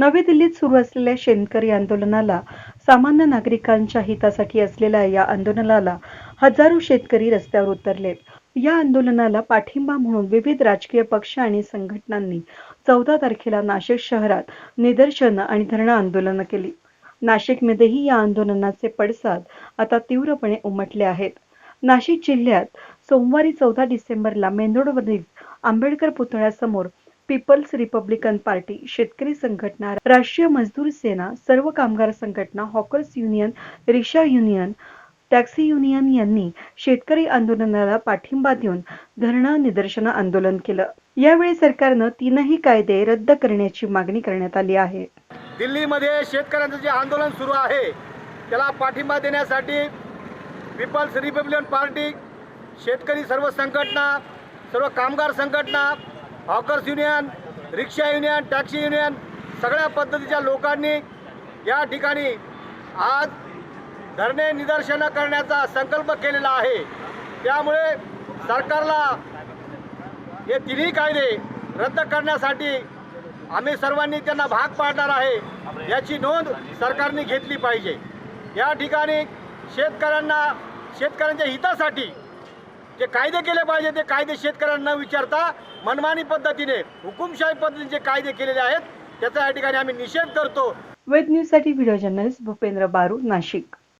नवी दिल्लीत सुरू असलेल्या शेतकरी आंदोलनाला सामान्य नागरिकांच्या हितासाठी असलेल्या या आंदोलनाला हजारो शेतकरी रस्त्यावर उतरलेत. या आंदोलनाला पाठिंबा म्हणून विविध राजकीय पक्ष आणि संघटनांनी चौदा तारखेला नाशिक शहरात निदर्शनं आणि धरणं आंदोलनं केली. नाशिकमध्येही या आंदोलनाचे पडसाद आता तीव्रपणे उमटले आहेत. नाशिक जिल्ह्यात सोमवारी चौदा डिसेंबरला मेंदोडवरील आंबेडकर पुतळ्यासमोर पीपल्स रिपब्लिकन पार्टी शेतकरी संघटना राष्ट्रीय मजदूर सेना सर्व कामगार संघटना hawkers union rickshaw union taxi union यांनी शेतकरी आंदोलनाला पाठिंबा देऊन धरणं निदर्शनं आंदोलन केलं. यावेळी सरकारनं तीनही कायदे रद्द करण्याची मागणी करण्यात आली आहे. दिल्लीमध्ये शेतकऱ्यांचं जे आंदोलन सुरू आहे त्याला पाठिंबा देण्यासाठी पीपल्स रिपब्लिकन पार्टी शेतकरी सर्व संघटना सर्व कामगार संघटना hawkers union rickshaw union taxi union सगळ्या पद्धतीच्या लोकांनी या ठिकाणी आज धरणे निदर्शनं करण्याचा संकल्प केलेला आहे. त्यामुळे सरकारला हे तिन्ही कायदे रद्द करण्यासाठी आम्ही सर्वांनी त्यांना भाग पाडणार आहे याची नोंद सरकारने घेतली पाहिजे. या ठिकाणी शेतकऱ्यांना शेतकऱ्यांच्या हितासाठी जे कायदे केले पाहिजे ते कायदे शेतकऱ्यांना न विचारता मनमानी पद्धतीने हुकुमशाही पद्धतीने जे कायदे केलेले आहेत त्याचा या ठिकाणी आम्ही निषेध करतो. वेद न्यूजसाठी व्हिडिओ जर्नलिस्ट भूपेंद्र बारू नाशिक.